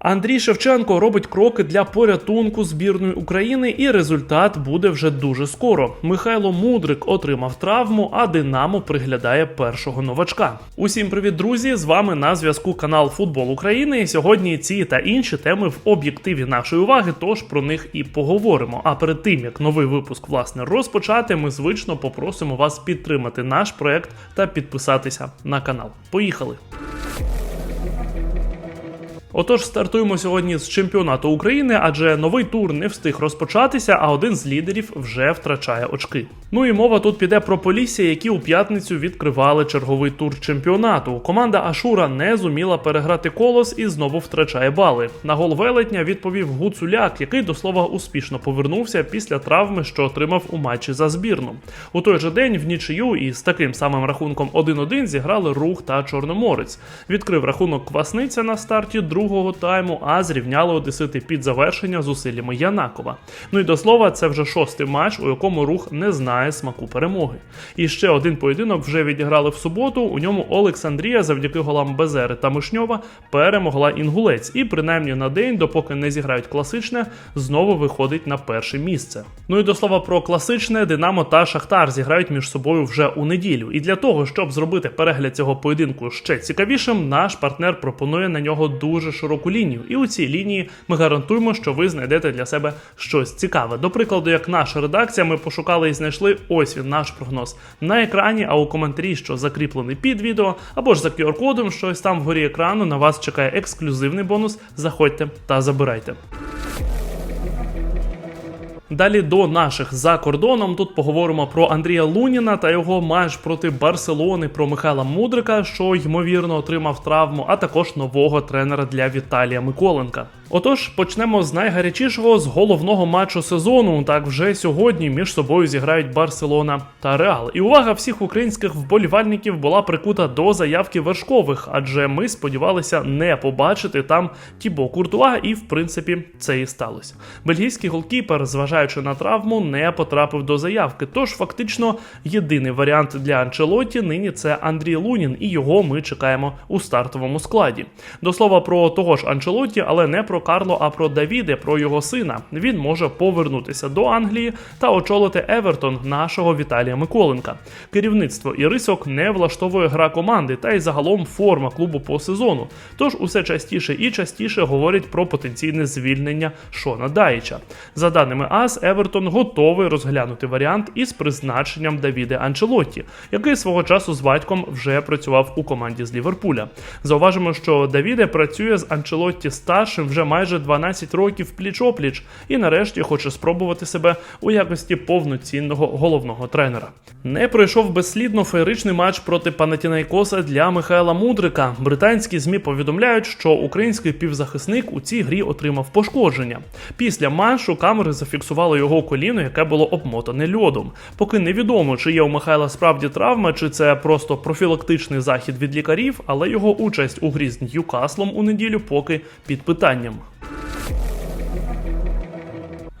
Андрій Шевченко робить кроки для порятунку збірної України, і результат буде вже дуже скоро. Михайло Мудрик отримав травму, а Динамо приглядає першого новачка. Усім привіт, друзі! З вами на зв'язку канал Футбол України. Сьогодні ці та інші теми в об'єктиві нашої уваги, тож про них і поговоримо. А перед тим як новий випуск власне розпочати, ми звично попросимо вас підтримати наш проект та підписатися на канал. Поїхали! Отож, стартуємо сьогодні з чемпіонату України, адже новий тур не встиг розпочатися, а один з лідерів вже втрачає очки. Ну і мова тут піде про Полісся, які у п'ятницю відкривали черговий тур чемпіонату. Команда Ашура не зуміла переграти колос і знову втрачає бали. На гол велетня відповів Гуцуляк, який до слова успішно повернувся після травми, що отримав у матчі за збірну. У той же день в нічию і з таким самим рахунком 1-1 зіграли рух та Чорноморець. Відкрив рахунок Квасниця на старті другого тайму, а зрівняли одесити під завершення зусиллями Янакова. Ну і до слова, це вже шостий матч, у якому рух не знає смаку перемоги. І ще один поєдинок вже відіграли в суботу. У ньому Олександрія завдяки голам Безери та Мишньова перемогла інгулець. І принаймні на день, допоки не зіграють класичне, знову виходить на перше місце. Ну і до слова про класичне, Динамо та Шахтар зіграють між собою вже у неділю. І для того, щоб зробити перегляд цього поєдинку ще цікавішим, наш партнер пропонує на нього дуже широку лінію. І у цій лінії ми гарантуємо, що ви знайдете для себе щось цікаве. До прикладу, як наша редакція, ми пошукали і знайшли ось він наш прогноз на екрані. А у коментарі, що закріплений під відео, або ж за QR-кодом, щось там вгорі екрану, на вас чекає ексклюзивний бонус. Заходьте та забирайте. Далі до наших за кордоном тут поговоримо про Андрія Луніна та його матч проти Барселони, про Михайла Мудрика, що ймовірно отримав травму, а також нового тренера для Віталія Миколенка. Отож, почнемо з найгарячішого з головного матчу сезону. Так вже сьогодні між собою зіграють Барселона та Реал. І увага всіх українських вболівальників була прикута до заявки вершкових, адже ми сподівалися не побачити там Тібо Куртуа, і в принципі це і сталося. Бельгійський голкіпер, зважаючи на травму, не потрапив до заявки. Тож фактично єдиний варіант для Анчелоті нині це Андрій Лунін, і його ми чекаємо у стартовому складі. До слова про того ж Анчелоті, але не про Карло, а про Давіде, про його сина. Він може повернутися до Англії та очолити Евертон нашого Віталія Миколенка. Керівництво і рисок не влаштовує гра команди, та й загалом форма клубу по сезону. Тож усе частіше і частіше говорять про потенційне звільнення Шона Даїча. За даними АС, Евертон готовий розглянути варіант із призначенням Давіде Анчелотті, який свого часу з батьком вже працював у команді з Ліверпуля. Зауважимо, що Давіде працює з Анчелотті старшим вже майже 12 років пліч-опліч і нарешті хоче спробувати себе у якості повноцінного головного тренера. Не пройшов безслідно феєричний матч проти Панатінайкоса для Михайла Мудрика. Британські змі повідомляють, що український півзахисник у цій грі отримав пошкодження. Після матчу камери зафіксували його коліно, яке було обмотане льодом. Поки невідомо, чи є у Михайла справді травма, чи це просто профілактичний захід від лікарів, але його участь у грі з Ньюкаслом у неділю поки під питанням.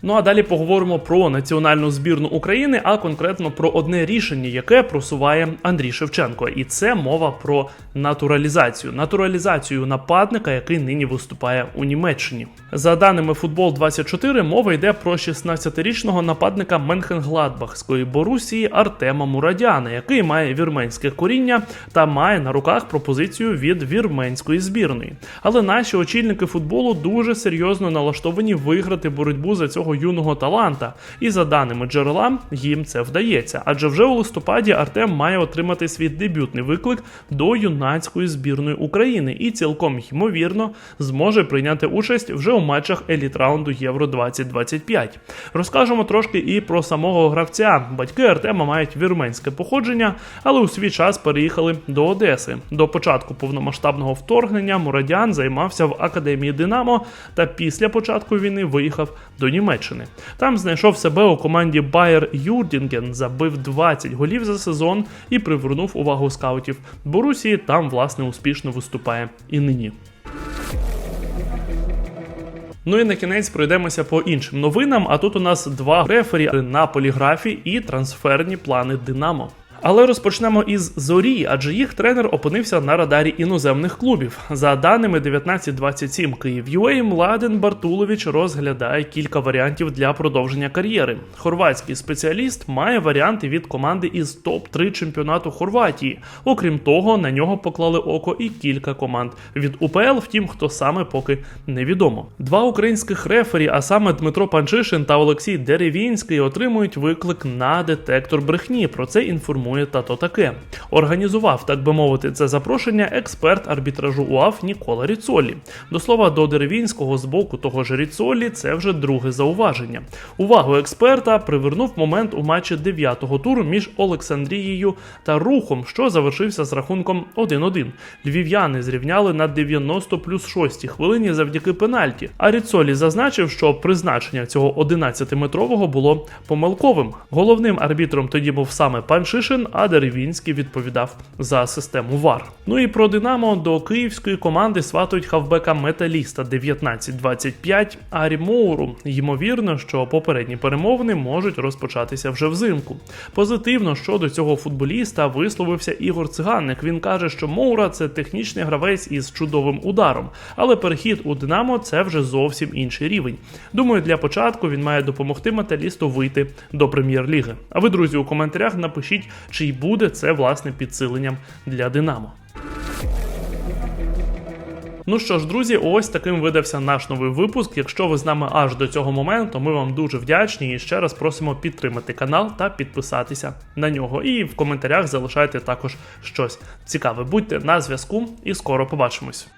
Ну а далі поговоримо про національну збірну України, а конкретно про одне рішення, яке просуває Андрій Шевченко, і це мова про натуралізацію. Натуралізацію нападника, який нині виступає у Німеччині. За даними Футбол 24 мова йде про 16-річного нападника Менхенгладбахської Борусії Артема Мурадяна, який має вірменське коріння та має на руках пропозицію від вірменської збірної. Але наші очільники футболу дуже серйозно налаштовані виграти боротьбу за цього юного таланта, і за даними джерела, їм це вдається. Адже вже у листопаді Артем має отримати свій дебютний виклик до юнацької збірної України і цілком ймовірно зможе прийняти участь вже у матчах еліт раунду Євро 2025. Розкажемо трошки і про самого гравця. Батьки Артема мають вірменське походження, але у свій час переїхали до Одеси. До початку повномасштабного вторгнення Мурадян займався в академії Динамо та після початку війни виїхав до Німеччини. Там знайшов себе у команді Байер Юрдінген, забив 20 голів за сезон і привернув увагу скаутів. Борусії там власне успішно виступає і нині. Ну і на кінець пройдемося по іншим новинам. А тут у нас два рефері на поліграфі і трансферні плани Динамо. Але розпочнемо із зорі, адже їх тренер опинився на радарі іноземних клубів. За даними 1927 Київ Младен Бартулович розглядає кілька варіантів для продовження кар'єри. Хорватський спеціаліст має варіанти від команди із топ 3 чемпіонату Хорватії. Окрім того, на нього поклали око і кілька команд від УПЛ. Втім, хто саме поки невідомо. Два українських рефері, а саме Дмитро Панчишин та Олексій Деревінський, отримують виклик на детектор брехні. Про це інформує тато таке. Організував, так би мовити, це запрошення експерт арбітражу УАФ Нікола Ріцолі. До слова, до Деревінського з боку того ж Ріцолі це вже друге зауваження. Увагу експерта привернув момент у матчі 9-го туру між Олександрією та Рухом, що завершився з рахунком 1-1. Львів'яни зрівняли на 90 плюс 6 хвилині завдяки пенальті. А Ріцолі зазначив, що призначення цього 11-метрового було помилковим. Головним арбітром тоді був саме пан Шишин, а Деревінський відповідав за систему ВАР. Ну і про Динамо до київської команди сватують хавбека металіста 19-25 Арі Моуру. Ймовірно, що попередні перемовини можуть розпочатися вже взимку. Позитивно щодо цього футболіста висловився Ігор Циганник. Він каже, що Моура це технічний гравець із чудовим ударом, але перехід у Динамо це вже зовсім інший рівень. Думаю, для початку він має допомогти металісту вийти до прем'єр-ліги. А ви, друзі, у коментарях напишіть, чи й буде це власне підсиленням для Динамо. Ну що ж, друзі, ось таким видався наш новий випуск. Якщо ви з нами аж до цього моменту, ми вам дуже вдячні і ще раз просимо підтримати канал та підписатися на нього. І в коментарях залишайте також щось цікаве. Будьте на зв'язку і скоро побачимось.